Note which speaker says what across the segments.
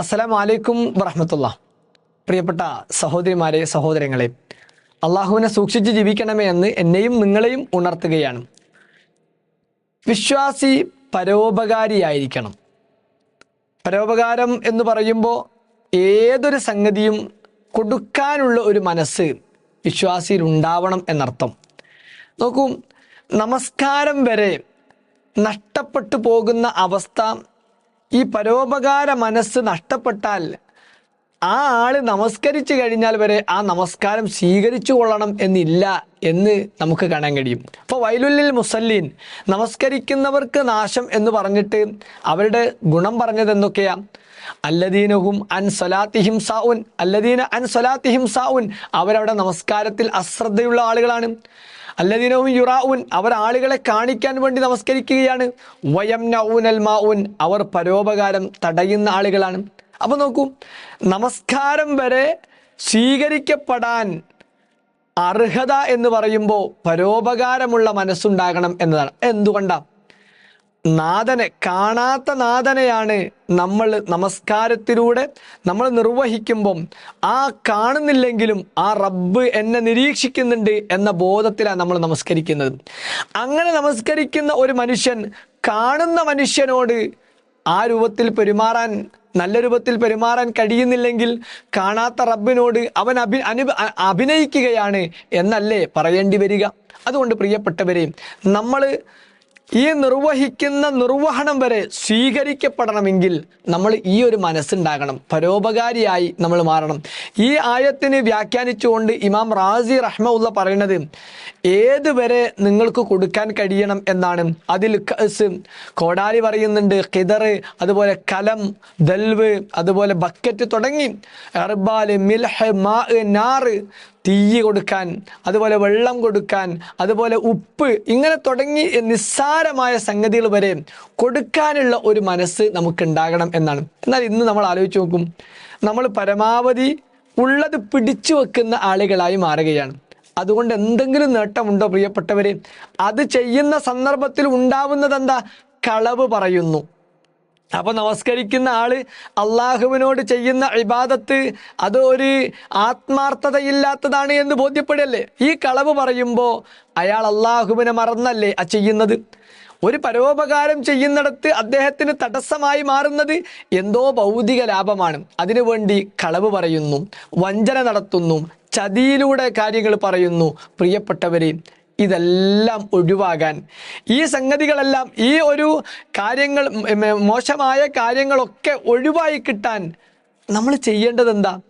Speaker 1: അസ്സലാം വലൈക്കും വറഹമത്തുള്ള. പ്രിയപ്പെട്ട സഹോദരിമാരെ സഹോദരങ്ങളെ അള്ളാഹുവിനെ സൂക്ഷിച്ച് ജീവിക്കണമേ എന്ന് എന്നെയും നിങ്ങളെയും ഉണർത്തുകയാണ്. വിശ്വാസി പരോപകാരിയായിരിക്കണം. പരോപകാരം എന്ന് പറയുമ്പോൾ ഏതൊരു സംഗതിയും കൊടുക്കാനുള്ള ഒരു മനസ്സ് വിശ്വാസിയിൽ ഉണ്ടാവണം എന്നർത്ഥം. നോക്കൂ നമസ്കാരം വരെ നഷ്ടപ്പെട്ടു പോകുന്ന അവസ്ഥ ഈ പരോപകാര മനസ്സ് നഷ്ടപ്പെട്ടാൽ ആ ആൾ നമസ്കരിച്ചു കഴിഞ്ഞാൽ വരെ ആ നമസ്കാരം സ്വീകരിച്ചു കൊള്ളണം എന്നില്ല എന്ന് നമുക്ക് കാണാൻ കഴിയും. അപ്പോൾ വൈലുല്ലിൽ മുസല്ലീൻ നമസ്കരിക്കുന്നവർക്ക് നാശം എന്ന് പറഞ്ഞിട്ട് അവരുടെ ഗുണം പറഞ്ഞത് എന്തൊക്കെയാ? അല്ലദീനഹും അൻ സലാത്തിഹിം സാവുൻ അല്ലദീന അൻ സൊലാത്തിഹിം സാവുൻ അവരവിടെ നമസ്കാരത്തിൽ അശ്രദ്ധയുള്ള ആളുകളാണ്. അല്ലദീനവും യുറാവുൻ അവർ ആളുകളെ കാണിക്കാൻ വേണ്ടി നമസ്കരിക്കുകയാണ്. വയം നൗനൽ മാവുൻ അവർ പരോപകാരം തടയുന്ന ആളുകളാണ്. അപ്പോൾ നോക്കൂ നമസ്കാരം വരെ സ്വീകരിക്കപ്പെടാൻ അർഹത എന്ന് പറയുമ്പോൾ പരോപകാരമുള്ള മനസ്സുണ്ടാകണം എന്നതാണ്. എന്തുകൊണ്ടാ? നാഥനെ കാണാത്ത നാഥനെയാണ് നമ്മൾ നമസ്കാരത്തിലൂടെ നമ്മൾ നിർവഹിക്കുമ്പം ആ കാണുന്നില്ലെങ്കിലും ആ റബ്ബ് എന്നെ നിരീക്ഷിക്കുന്നുണ്ട് എന്ന ബോധത്തിലാണ് നമ്മൾ നമസ്കരിക്കുന്നത്. അങ്ങനെ നമസ്കരിക്കുന്ന ഒരു മനുഷ്യൻ കാണുന്ന മനുഷ്യനോട് ആ രൂപത്തിൽ പെരുമാറാൻ നല്ല രൂപത്തിൽ പെരുമാറാൻ കഴിയുന്നില്ലെങ്കിൽ കാണാത്ത റബ്ബിനോട് അവൻ അഭി അനു അഭിനയിക്കുകയാണ് എന്നല്ലേ പറയേണ്ടി വരിക. അതുകൊണ്ട് പ്രിയപ്പെട്ടവരെ നമ്മൾ ഈ നിർവഹിക്കുന്ന നിർവഹണം വരെ സ്വീകരിക്കപ്പെടണമെങ്കിൽ നമ്മൾ ഈ ഒരു മനസ്സുണ്ടാകണം. പരോപകാരിയായി നമ്മൾ മാറണം. ഈ ആയത്തിന് വ്യാഖ്യാനിച്ചുകൊണ്ട് ഇമാം റാസി റഹ്മുള്ള പറയുന്നത് ഏത് വരെ നിങ്ങൾക്ക് കൊടുക്കാൻ കഴിയണം എന്നാണ്. അതിൽ കോടാലി പറയുന്നുണ്ട് കിതറ് അതുപോലെ കലം ദൽവ് അതുപോലെ ബക്കറ്റ് തുടങ്ങി. എർബാൽ മിൽഹ് മാ നാറ് തീ കൊടുക്കാൻ അതുപോലെ വെള്ളം കൊടുക്കാൻ അതുപോലെ ഉപ്പ് ഇങ്ങനെ തുടങ്ങി നിസ്സാരമായ സംഗതികൾ വരെ കൊടുക്കാനുള്ള ഒരു മനസ്സ് നമുക്കുണ്ടാകണം എന്നാണ്. എന്നാൽ ഇന്ന് നമ്മൾ ആലോചിച്ച് നോക്കും നമ്മൾ പരമാവധി ഉള്ളത് പിടിച്ചു വെക്കുന്ന ആളുകളായി മാറുകയാണ്. അതുകൊണ്ട് എന്തെങ്കിലും നേട്ടമുണ്ടോ പ്രിയപ്പെട്ടവരെ? അത് ചെയ്യുന്ന സന്ദർഭത്തിൽ ഉണ്ടാവുന്നത് എന്താ? കളവ് പറയുന്നു. അപ്പൊ നമസ്കരിക്കുന്ന ആൾ അള്ളാഹുവിനോട് ചെയ്യുന്ന ഇബാദത്ത് അത് ഒരു ആത്മാർത്ഥതയില്ലാത്തതാണ് എന്ന് ബോധ്യപ്പെടല്ലേ ഈ കളവ് പറയുമ്പോൾ അയാൾ അള്ളാഹുവിനെ മറന്നല്ലേ ആ ചെയ്യുന്നത്? ഒരു പരോപകാരം ചെയ്യുന്നിടത്ത് അദ്ദേഹത്തിന് തടസ്സമായി മാറുന്നത് എന്തോ ഭൗതിക ലാഭമാണ്. അതിനുവേണ്ടി കളവ് പറയുന്നു വഞ്ചന നടത്തുന്നു ചതിയിലൂടെ കാര്യങ്ങൾ പറയുന്നു. പ്രിയപ്പെട്ടവരെ ഇതെല്ലാം ഒഴിവാകാൻ. ഈ സംഗതികളെല്ലാം ഈ ഒരു കാര്യങ്ങൾ മോശമായ കാര്യങ്ങളൊക്കെ ഒഴിവായി കിട്ടാൻ നമ്മൾ ചെയ്യേണ്ടത് എന്താ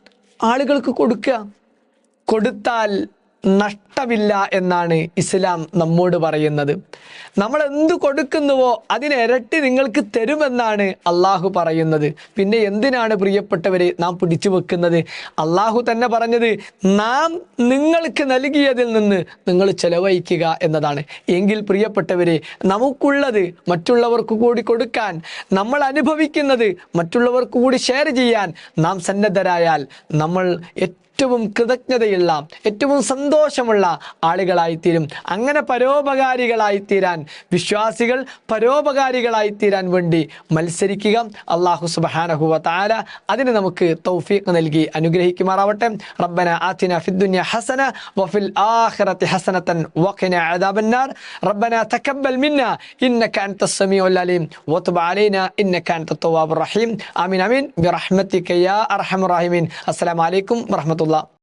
Speaker 1: ആളുകൾക്ക് കൊടുക്കുക. കൊടുത്താൽ നഷ്ടമില്ല എന്നാണ് ഇസ്ലാം നമ്മോട് പറയുന്നത്. നമ്മൾ എന്ത് കൊടുക്കുന്നുവോ അതിനിരട്ടി നിങ്ങൾക്ക് തരുമെന്നാണ് അള്ളാഹു പറയുന്നത്. പിന്നെ എന്തിനാണ് പ്രിയപ്പെട്ടവരെ നാം പിടിച്ചു വെക്കുന്നത്? അള്ളാഹു തന്നെ പറഞ്ഞത് നാം നിങ്ങൾക്ക് നൽകിയതിൽ നിന്ന് നിങ്ങൾ ചെലവഴിക്കുക എന്നതാണ്. എങ്കിൽ പ്രിയപ്പെട്ടവരെ നമുക്കുള്ളത് മറ്റുള്ളവർക്ക് കൂടി കൊടുക്കാൻ നമ്മൾ അനുഭവിക്കുന്നത് മറ്റുള്ളവർക്ക് കൂടി ഷെയർ ചെയ്യാൻ നാം സന്നദ്ധരായാൽ നമ്മൾ ഏറ്റവും കൃതജ്ഞതയുള്ള ഏറ്റവും സന്തോഷമുള്ള ആളുകളായിത്തീരും. അങ്ങനെ പരോപകാരികളായിത്തീരാൻ വിശ്വാസികൾ പരോപകാരികളായിത്തീരാൻ വേണ്ടി മത്സരിക്കുക. അള്ളാഹു സുബാനഹുവ താര അതിന് നമുക്ക് തൗഫീഖ് നൽകി അനുഗ്രഹിക്കുമാറാവട്ടെ. റബ്ബന ആത്തിന ഫിദ്ദുന്യ ഹസന വഫിൽ ആഖിറതി ഹസനത്തൻ വഖിന അദാബന്നാർ റബ്ബന തഖബ്ബൽ മിന്ന ഇന്നക അൻത സമീഉൽ അലീം. വതുബ് അലൈന ഇന്നക അൻത തവ്വാബുർ റഹീം. ആമീൻ ആമീൻ. ബിറഹ്മതിക യാ അർഹമർ റഹീമീൻ. അസ്സലാമു അലൈക്കും വറഹ്മത്തുള്ളാഹി রহমতুল্লাহ